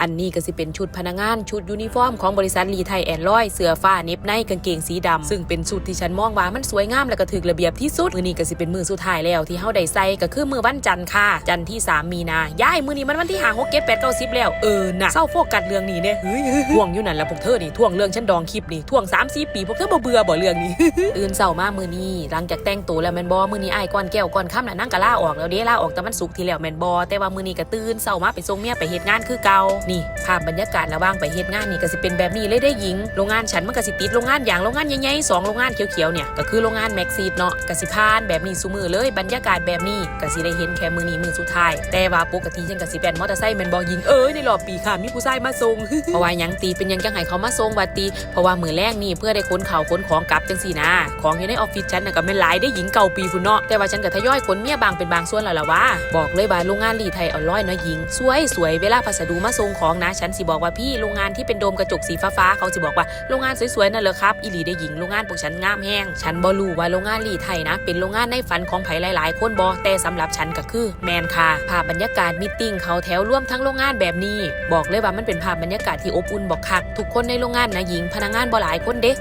อันนี้ก็สิเป็นชุดพนักงานชุดยูนิฟอร์มของบริษัทลีไทยแอนลอยเสื้อฟ้าเน็บในกางเกงสีดำซึ่งเป็นชุดที่ฉันมองว่ามันสวยงามและก็ถึกระเบียบที่สุด มือนี้ก็สิเป็นมือสุดท้ายแล้วที่เฮาได้ใส่ก็คือมือวันจันทร์ค่ะ จันทร์ที่ 3 มีนาย้ายมือนี้มันวันที่5 6 7 8 9 10แปดเก้าสิบแล้วเออน่ะเศร้าโฟกัสเรื่องนี้เนี่ยเฮ้ยท่วงอยู่นั่นละพวกเธอนี่ท่วงเรื่องฉันดองคลิปนี่ท่วง3 4ปีพวกเธอบ่เบื่อบ่เรื่องนี้ตื่นเช้ามากมือนี้หลังจากแต่งตัวแล้วแมนบ่มือนี้อ้ายก่อนแก้วก่อนค่ำน่ะนั่งก็ลาออกแล้วเด้ล่าออกแต่มันสุกที่แล้วแมนบ่แต่ว่ามือนี้ก็ตื่นเช้ามากไปส่งเมียไปเฮ็ดงานคือเก่านี่ภาพบรรยากาศระว่างไปเฮ็ดงานนี่ก็สิเป็นแบบนี้เลยได้หญิงโรงงานฉันมันก็สิติดโรงงานอย่างโรงงานใหญ่ๆสองโรงงานเขียวๆเนี่ยก็คือโรงงานแม็กซีดเนาะก็สิพานแบบนี้ซุมือเลยบรรยากาศแบบนี้ก็สิได้เห็นแค่มือนี้มือสุดท้าย แต่ว่าปกติฉันก็สิเป็นมอเตอร์ไซค์แมนบ่หญิงเอ้ยในรอบปีค่ะมีผู้ชายมาส่งเพราะว่ายังตีเป็นยังจังให้เขามาส่งว่าตีเพราะว่ามือแรกนี่เพื่อได้ขนข่าวขนของกลับจังสี่นะของอยู่ในออฟฟิศฉันน่ะก็ไม่หลายได้หญิงเก่าปีพุ่นเนาะแต่ว่าฉันก็ทยอยขนเมียบางเป็นบางส่วนแล้วล่ะว่าบอกเลยว่าโรงงานรีไทยอร้อยเนาะหญิงสวยสวยเวลาพัสดุมาส่งของนะ ฉันสิบอกว่าพี่โรงงานที่เป็นโดมกระจกสีฟ้าๆเขาสิบอกว่าโรงงานสวยๆนั่นเหรอครับอีหลีได้หญิงโรงงานพวกฉันงามแห้งฉันบ่รู้ว่าโรงงานรีไทยนะ เป็นโรงงานในฝันของไผหลายๆ คนบ่แต่สำหรับฉันก็คือแมนค่ะภาพบรรยากาศมิทติ้งเขาแถวร่วมทั้งโรงงานแบบนี้ บอกเลยว่ามันเป็นภาพบรรยากาศที่อบอุ่นบอกคักทุกคนในโรงงานนะหญิงพนักงานบ่หลายคนเด้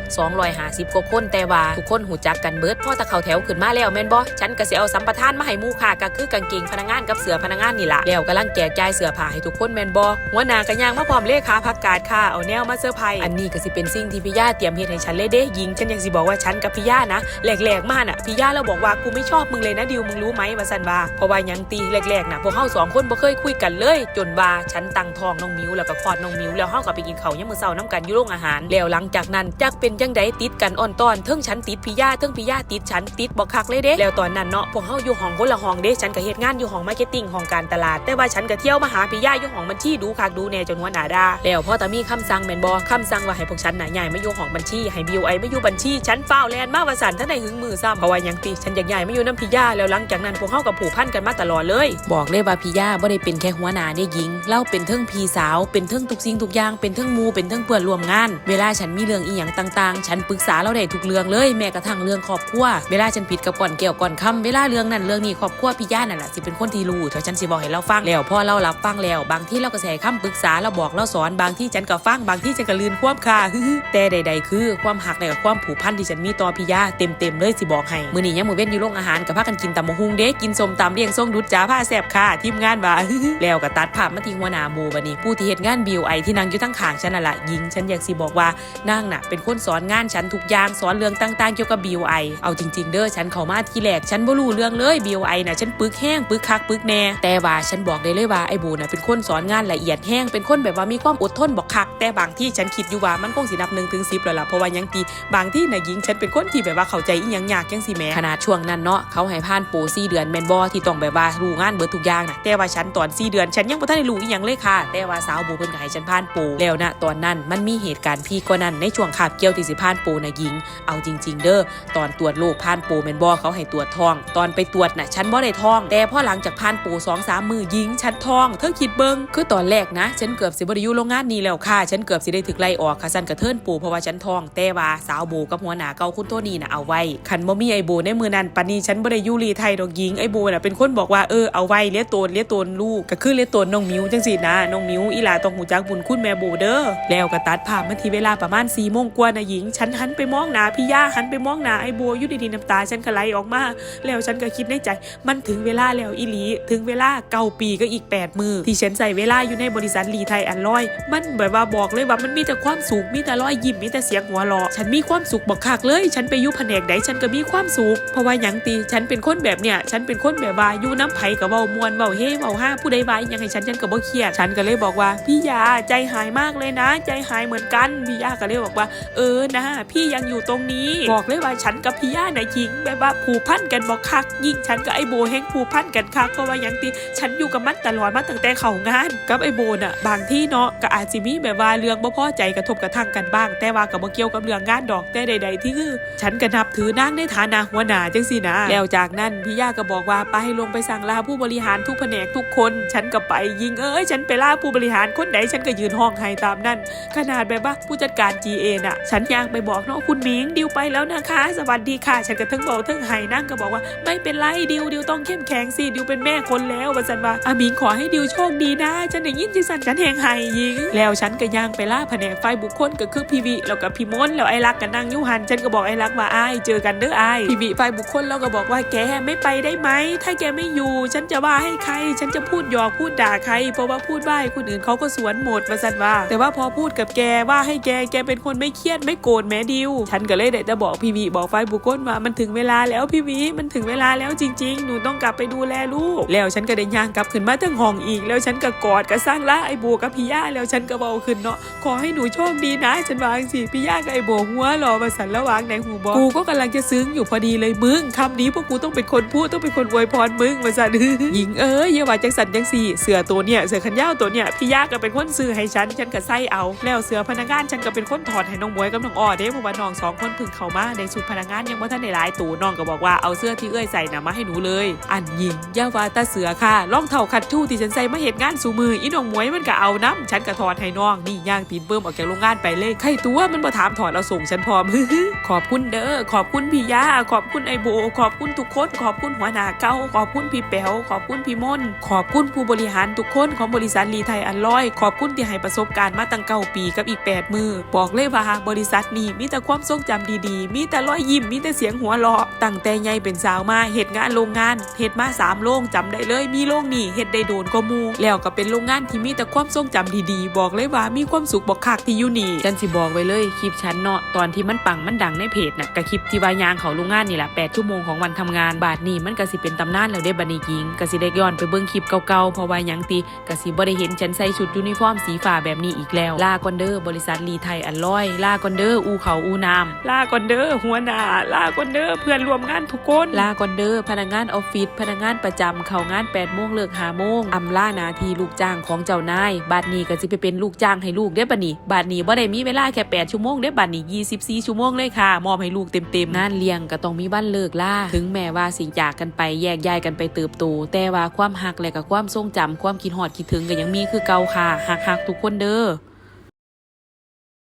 250กว่าคนแต่ว่าทุกคนหูจักกันเบิดพ่อตะเขาแถวขึ้นมาแล้วแม่นบ่ฉันก็สิเอาสัมปทานมาให้หมู่ค่ะก็คือกางเกงพนักงานกับเสือพนักงานนี่ล่ะแล้วกำลังแจกจ่ายเสือผ้าให้ทุกคนแม่นบ่หัวหน้าก็ย่างมาพร้อมเลขาพักการค่ะ เอาแนวมาเซอร์ไพรส์อันนี้ก็สิเป็นสิ่งที่พี่ย่าเตรียมเฮ็ดให้ฉันเลยเด้หญิงฉันยังสิบอกว่าฉันกับพี่ย่านะแหลกๆมากน่ะพี่ย่าเราบอกว่ากูไม่ชอบมึงเลยนะดิวมึงรู้ไหมว่าซั่นว่าเพราะว่ายังตีแรกๆนะพวกเฮาสองคนบ่เคยคุยกันเลย จนว่าฉันตั้งทองน้องมิวแล้วก็คลอดน้องมิวแล้วเฮาก็ไปกินเขายามมื้อเช้านํกันอยู่โรงอาหาร แล้วหลังจากนั้นจักเป็นจังไดติดกันอ่อนตอนเทิงฉันติดพี่ย่าเทิงพี่ย่าติดฉันติดบ่คักเลยเด้แล้วตอนนั้นเนาะพวกเฮาอยู่ห้องคนละห้องเด้ฉันก็เฮ็ดงานอยู่ห้องมาร์เก็ตติ้งห้องการตลาดแต่ว่าฉันก็เที่ยวมาหาพี่ย่าอยู่ห้องบัญชีดูคักดูแน่จนหัวหน้าด่าแล้วพ่อตามีคำสั่งแมนบ่คำสั่งว่าให้พวกฉันน่ะย้ายมาอยู่ห้องบัญชีให้ BOI มาอยู่บัญชีฉันฟ้าแลนมาวสันท่านได้หึงมือซ้ำเพราะว่ายังติฉันอยากย้ายมาอยู่นํพี่ย่าแล้วหลังจากนั้นพวกเฮาก็ผูกพันกันมาตลอดเลย บอกเลยว่าพี่ย่าบ่ได้เป็นแค่หัวหน้าได้หญิงเล่าเป็นเทิงพี่สาวเป็นเทิงทุกสิ่งทุกอย่างเป็นเทิงมูเป็นเทิงเพื่อนร่วมงาน เวลาฉันมีเรื่องอีหยังต่างๆ ฉันปรึกษาเราได้ทุกเรื่องเลยแม้กระทั่งเรื่องครอบครัวเวลาฉันผิดกับก่อนเกี่ยวก่อนคำเวลาเรื่องนั้นเรื่องนี้ครอบครัวพี่ย่านั่นแหละสิเป็นคนที่รู้เดี๋ยวฉันสิบอกให้เราฟังแล้วพอเรารับฟังแล้ว บางที่เราก็ใส่คำปรึกษาเราบอกเราสอนบางที่ฉันก็ฟังบางที่ฉันก็ลืนความค่ะแต่ใด ๆ คือความหักและความผูกพันที่ฉันมีต่อพี่ยาเต็มๆเลยสิบอกให้มื้อนี้ยังมื้อเว้นอยู่โรงอาหารกับพากันกินตำมะฮุงเด้กินส้มตำเลี้ยงส่งดุดจ้าผ้าแซ่บค่ะทีมงานว่าแล้วก็ตัดภาพมาที่หัวหน้าหมู่บัดนี้ผู้ที่เฮ็ดงาน BOI ที่นั่งอยู่ทั้งข้างฉันน่ะละหญิงฉันอยากสิบอกว่านางน่ะเป็นคนสอนงานฉันทุกอย่างสอนเรื่องต่างๆเกี่ยวกับ BOI เอาจริง ๆ เด้อฉันเข้ามาที่แรกฉันบ่รู้เรื่องเลย BOI น่ะฉันปึกแห้งปึกคักปึกแน่แต่ว่าฉันบอกได้เลยว่าไอ้บูน่ะเป็นคนสอนงานละเอียดแงเป็นคนแบบว่ามีความอดทนบอกคัก แต่บางที่ฉันคิดอยู่ว่ามันคงสินับ1ถึง10แล้วล่ะเพราะว่ายังตีบางที่น่ะหญิงฉันเป็นคนที่แบบว่าเข้าใจอีหยังยากจังสิแม่ขนาดช่วงนั้นเนาะเขาให้ผ่านโปร4เดือนแมนบ่ที่ต้องแบบว่ารู้งานเบิดทุกอย่างนะแต่ว่าฉันตอน4เดือนฉันยังบ่ทันได้รู้อีหยังเลยค่ะ แต่ว่าสาวบูเพิ่นก็ให้ฉันผ่านโปรแล้วนะตอนนั้นมันมีเหตุการณ์พีคกว่านั้นในช่วงคาบเกี่ยวที่สิผ่านโปรน่ะหญิง เอาจริง ๆ เด้อตอนตรวจโรคผ่านโปรแมนบ่เขาให้ตรวจท้อง ตอนไปตรวจนะฉันบ่ได้ท้อง แต่พอหลังจากผ่านโปร2 3มื้อหญิงฉันท้องเธอคิดเบิงคือตอนแรกนะฉันเกือบสิบ่ได้อยู่โรงงานนี้แล้วค่ะ ฉันเกือบสิได้ถูกไล่ออกค่ะฉันกระเทินปูเพราะว่าฉันท้องแต่ว่าสาวโบกับหัวหน้าเก่าคุณโทนี่น่ะเอาไว้คันบ่มีไอ้โบในมือนั้นปานนี้ฉันบ่ได้ยูรีไทยดอกหญิงไอ้โบน่ะเป็นคนบอกว่าเออเอาไว้เลี้ยงตนเลี้ยงตนลูกก็คือเลี้ยงตนน้องมิวจังซี่นะน้องมิวอีหลาต้องหูจักบุญคุณแม่โบเด้อแล้วก็ตัดภาพมาที่เวลาประมาณ4โมงกว่านะหญิง ฉันหันไปมองหน้าพี่ย่าหันไปมองหน้าไอ้โบอยู่ดีๆน้ำตาฉันก็ไหลออกมาแล้วฉันก็คิดในใจ มันถึงเวลาแล้วอีหลีถึงเวลาเก้าปีก็อีก8มือที่ฉันใส่เวลาอยู่ในบริษัทรีไทยอันลอย มันแบบว่าบอกเลยว่ามันมีแต่ความสุขมีแต่รอยยิ้มมีแต่เสียงหัวเราะฉันมีความสุขบอกคักเลย ฉันไปอยู่แผนกใดฉันก็มีความสุขเพราะว่าหยังตีฉันเป็นคนแบบเนี้ยฉันเป็นคนแบบว่าอยู่น้ำไผ่กับเบามวนเบาเฮ่เบาห้าผู้ใดว่าอิหยังให้ฉันฉันก็บ่เครียดฉันก็เลยบอกว่าพี่ยาใจหายมากเลยนะ ใจหายเหมือนกันพี่ยาก็เลยบอกว่า เออนะ พี่ยังอยู่ตรงนี้บอกเลยว่าฉันกับพี่ยานะหญิงแบบว่าผูกพันกันบอกคัก ยิ่งฉันกับไอโบแห้งผูกพันกันคักเพราะว่าหยังตีฉันอยู่กับมันตลอดมาตั้งแต่เขางาน กับไอโบน่ะบางที่เนาะก็อาจจะมีแบบว่าเรื่องบ่พอใจกระทบกระทั่งกันบ้าง แต่ว่ากับบ่เกี่ยวกับเรื่องงานดอกแต่ใด ๆ ที่คือ ฉันก็นับถือนางในฐานะหัวหน้าจังสินะ แล้วจากนั้นพี่ย่าก็บอกว่าไปให้ลงไปสั่งลาผู้บริหารทุกแผนกทุกคน ฉันก็ไปยิงเอ้ยฉันไปล่าผู้บริหารคนไหนฉันก็ยืนห้องให้ตามนั่นขนาดแบบว่าผู้จัดการ GA น่ะ ฉันยังไปบอกเนาะคุณหมิงดิวไปแล้วนะคะ สวัสดีค่ะ ฉันก็ทั้งบอกทั้งไห้นั่งก็บอกว่า ไม่เป็นไรดิวดิวต้องเข้มแข็งสิดิวเป็นแม่คนแล้วว่าสันว่าอาหมิงขอให้ดิวโชคดีนะฉันได้ยินจสันฉันแหงไห้ยิง แล้วฉันก็ย่างไปล่าแผนกไฟบุคคลก็คือพีวีแล้วก็พี่มนแล้วไอ้รักก็นั่งยุหันฉันก็บอกไอ้รักว่าไอ้เจอกันเด้อไอ้พีวีไฟบุคคลแล้วก็บอกว่าแกไม่ไปได้ไหมถ้าแกไม่อยู่ ฉันจะว่าให้ใคร ฉันจะพูดหยอกพูดด่าใคร เพราะว่าพูดว่าให้คนอื่นเขาก็สวนหมดมาสันว่า แต่ว่าพอพูดกับแกว่าให้แกแกเป็นคนไม่เครียดไม่โกรธแม้ดิว ฉันก็เลยได้แต่บอกพีวีบอกไฟบุคคลว่ามันถึงเวลาแล้วพีวีมันถึงเวลาแล้วจริง ๆ หนูต้องกลับไปดูแลลูก แล้วฉันก็ได้ย่างกลับขึ้นมาทั้งห้องอีก แล้วฉันก็กอดก็สร้างละไอ้โบกับพี่ย่าแล้วฉันก็เบาขึ้นเนาะขอให้หนูโชคดีนะ ฉันวางสิพี่ย่ากับไอ้โบหัวหล่อมาสันระวางในหูบอกกูก็กำลังจะซึ้งอยู่พอดีเลยมึงคำนี้พวกกูต้องเป็นคนพูดต้องเป็นคนอวยพรมึงมาสันหญิงเอ้ยอย่าว่าจังสันจังสี่เสือตัวเนี่ยเสือขันยาวตัวเนี่ยพี่ย่าก็เป็นคนซื้อให้ฉันฉันก็ใส่เอา แล้วเสือพนักงานฉันก็เป็นคนถอดให้น้องมวยกับน้องอ้อเด้เพราะว่าน้องสองคนพึ่งเข้ามาในสุดพนักงานยังว่าท่านในหลายตัวน้องก็บอกว่าเอาเสื้อที่เอ้ยใส่น่ะมาให้หนูเลย อันหญิงอย่าว่าตาเสือค่ะรองเท้าคัดทู่ที่ฉันใส่มาเหตุงานสูมืออีน้องมวยมันก็เอาน้ำฉันก็ถอดให้น้องนี่ย่างตีนเบิ่มออกจากโรงงานไปเลยใครตัวมันมาถามถอดเราส่งฉันพร้อมขอบคุณเด้อขอบคุณพี่ยาขอบคุณไอโบ ขอบคุณทุกคนขอบคุณหัวหน้าเก้าขอบคุณพี่แป๋วขอบคุณพี่มนขอบคุณผู้บริหารทุกคนของบริษัทรีไทยอันร้อย ขอบคุณที่ให้ประสบการณ์มาตั้งเก้าปีกับอีก 8 มือ บอกเลยว่าบริษัทนี้มีแต่ความทรงจำดีๆ มีแต่รอยยิ้มมีแต่เสียงหัวเราะตั้งแต่ใหญ่เป็นสาวมาเหตุงานโรงงานเหตุมาสามโรงจำได้เลย มีโรงนี่เหตุได้โดนก็มูแล้วก็เป็นโรงงานที่มีแต่ความทรงจำดีๆบอกเลยว่ามีความสุขบอกคักที่อยู่นี่ฉันสิบอกไว้เลยคลิปฉันเนาะตอนที่มันปังมันดังในเพจน่ะกับคลิปที่วายางเขาโรงงานนี่แหละ8ชั่วโมงของวันทำงานบาทนี้มันก็สิเป็นตำนานแล้วเด้บัดนี้ยิงก็สิได้ย้อนไปเบิ่งคลิปเก่าๆเพราะว่าหยังติก็สิบ่ได้เห็นฉันใส่ชุดยูนิฟอร์มสีฟ้าแบบนี้อีกแล้ว ลาก่อนเด้อบริษัทรีไทยอันร้อย ลาก่อนเด้ออูเขาอูน้ำลาก่อนเด้อหัวหน้าลาก่อนเด้อเพื่อนร่วมงานทุกคนลาก่อนเด้อพนักงานออฟฟิศพนักงานประจำเข้างาน8โมงเลิก5โมงอำลาหนาทีลูกจ้างของเจ้านายบาดนี้ก็สิไปเป็นลูกจ้างให้ลูกได้บัดนี้บาดนี้บ่ได้มีเวลาแค่8ชั่วโมงได้บัดนี้24ชั่วโมงเลยค่ะ มอบให้ลูกเต็มๆงานเลี้ยงก็ต้องมีบ้านเลิกล่าถึงแม้ว่าสิจากกันไปแยกย้ายกันไปเติบโต แต่ว่าความหักและก็ความทรงจำความคิดหอดคิดถึงก็ยังมีคือเก่าค่ะหักๆทุกคนเด้อ